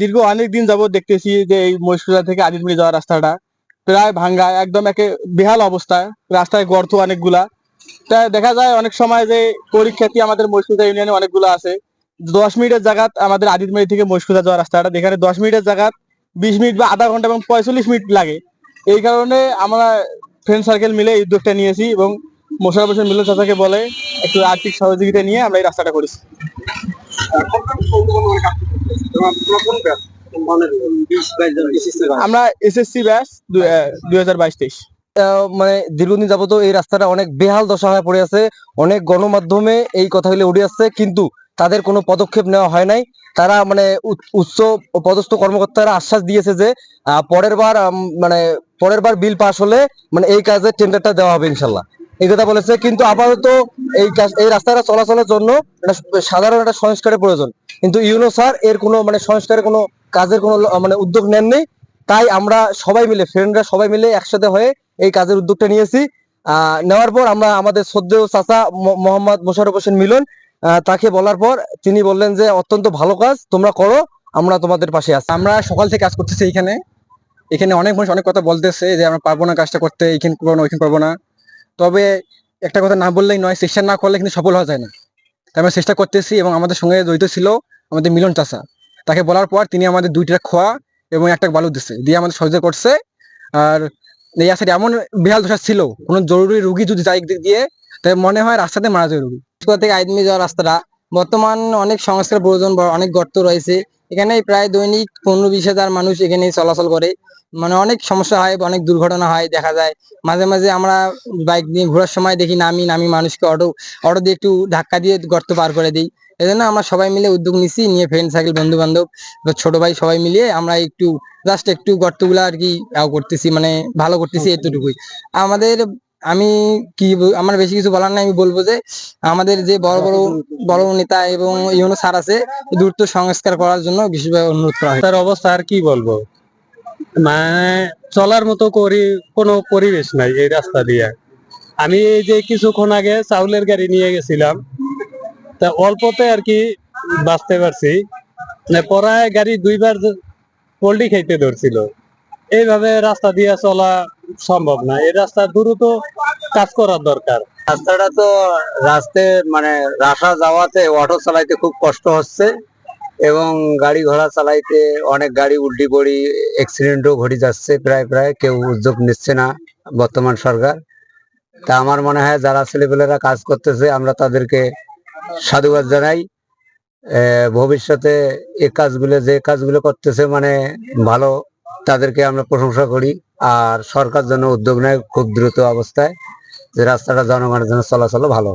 দীর্ঘ অনেক দিন যাবত দেখতেছি যে এই মহিষকুলা থেকে আদিতমিরি যাওয়ার রাস্তাটা। প্রায় ভাঙ্গা, একদম একে বেহাল অবস্থায় রাস্তায় গর্ত অনেকগুলা। তা দেখা যায় অনেক সময় যে পরীক্ষার্থী আমাদের মহিষকুলা ইউনিয়নে অনেকগুলো আছে। দশ মিনিটের জায়গাত আমাদের আদিতমিরি থেকে মহিষকুলা যাওয়ার রাস্তাটা। যেখানে দশ মিনিটের জায়গাত বিশ মিনিট বা আধা ঘণ্টা এবং পঁয়তাল্লিশ মিনিট লাগে। এই কারণে আমরা ফ্রেন্ড সার্কেল মিলে এই উদ্যোগটা নিয়েছি এবং মোশারফ হোসেন মিলন চাচাকে বলে, একটু আর্থিক সহযোগিতা নিয়ে আমরা এই রাস্তাটা করেছি। আমরা এসএসসি ব্যাচ দুই হাজার বাইশ তেইশ। মানে দীর্ঘদিন যাবত এই রাস্তাটা অনেক বেহাল দশা হয়ে পড়ে আছে, অনেক গণমাধ্যমে এই কথাগুলি উঠে আসছে, কিন্তু তাদের কোনো পদক্ষেপ নেওয়া হয় নাই। তারা মানে উচ্চ পদস্থ কর্মকর্তারা আশ্বাস দিয়েছে যে পরের বার মানে পরের বার বিল পাশ হলে মানে এই কাজের টেন্ডারটা দেওয়া হবে ইনশাল্লাহ। এই কথা বলেছে, কিন্তু আপাতত এই এই রাস্তাটা চলাচলের জন্য সাধারণ একটা সংস্কারের প্রয়োজন। কিন্তু ইউনো স্যার এর কোনো মানে সংস্কারের কোনো কাজের কোনো মানে উদ্যোগ নেননি। তাই আমরা সবাই মিলে ফ্রেন্ডরা সবাই মিলে একসাথে হয়ে এই কাজের উদ্যোগটা নিয়েছি। নেওয়ার পর আমরা আমাদের শ্রদ্ধেয় চাচা মোহাম্মদ মোশারফ হোসেন মিলন তাকে বলার পর তিনি বললেন যে, অত্যন্ত ভালো কাজ, তোমরা করো, আমরা তোমাদের পাশে আছি। আমরা সকাল থেকে কাজ করতেছি এখানে এখানে অনেক মানুষ অনেক কথা বলতেছে যে, আমরা পারব না কাজটা করতে, এইখানে করব না, ওইখানে করব না। তবে একটা কথা না বললেই নয়, চেষ্টা না করলে কিন্তু সফল হওয়া যায় না। তাই আমরা চেষ্টা করতেছি এবং আমাদের সঙ্গে জড়িত ছিল আমাদের মিলন চাষা তাকে বলার পর তিনি আমাদের দুইটা খোয়া এবং একটা বালু দিচ্ছে দিয়ে আমাদের সহযোগিতা করছে। আর এই রাস্তাটি এমন বেহাল দশা ছিল, কোনো জরুরি রুগী যদি যায় দিক দিয়ে, তাই মনে হয় রাস্তাতে মারা যায় রুগী। থেকে আইদমি যাওয়ার রাস্তাটা। বর্তমান অনেক সংস্কার প্রয়োজন বা অনেক গর্ত রয়েছে। এখানে প্রায় দৈনিক পনেরো বিশ হাজার মানুষ এখানে চলাচল করে। মানে অনেক সমস্যা হয় অনেক দুর্ঘটনা হয় দেখা যায়। মাঝে মাঝে আমরা বাইক নিয়ে ঘোরার সময় দেখি নামি নামি মানুষকে অটো অটো দিয়ে একটু ধাক্কা দিয়ে গর্ত পার করে দিই। এই জন্য আমরা সবাই মিলে উদ্যোগ নিছি নিয়ে ফ্রেন্ড সার্কেল বন্ধু বান্ধব ছোট ভাই সবাই মিলিয়ে আমরা একটু জাস্ট একটু গর্তগুলা আর কি করতেছি মানে ভালো করতেছি এতটুকুই। আমাদের আমি কি আমার বেশি কিছু বলার নাই আমি বলব যে আমাদের যে বড় বড় বড় নেতা এবং ইউনো স্যার আছে দ্রুত সংস্কার করার জন্য বিশেষভাবে অনুরোধ করা হয়। তার অবস্থা আর কি বলব? মানে চলার মতো করি কোনো পরিবেশ নাই এই রাস্তা দিয়ে। আমি এই যে কিছুক্ষণ আগে চাউলের গাড়ি নিয়ে গেছিলাম তা অল্পতে আর কি বাঁচতে পারছি। পরায় গাড়ি দুইবার পোল্ট্রি খাইতে ধরছিল। এইভাবে রাস্তা দিয়ে চলা সম্ভব না। এই রাস্তা দ্রুত কাজ করার দরকার। রাস্তাটা তো রাস্তায় মানে রাসা যাওয়াতে অটো চালাইতে খুব কষ্ট হচ্ছে এবং গাড়ি ঘোড়া চালাইতে অনেক গাড়ি উল্টি পড়ি অ্যাক্সিডেন্টও ঘটে যাচ্ছে প্রায় প্রায়। কেউ উদ্যোগ নিচ্ছে না বর্তমান সরকার। তা আমার মনে হয় যারা ছেলেপেলেরা কাজ করতেছে, আমরা তাদেরকে সাধুবাদ জানাই। ভবিষ্যতে এই কাজগুলো, যে কাজগুলো করতেছে মানে ভালো তাদেরকে আমরা প্রশংসা করি আর সরকার যেন উদ্যোগ নেয় খুব দ্রুত অবস্থায়, যে রাস্তাটা জনগণের জন্য চলাচল ভালো।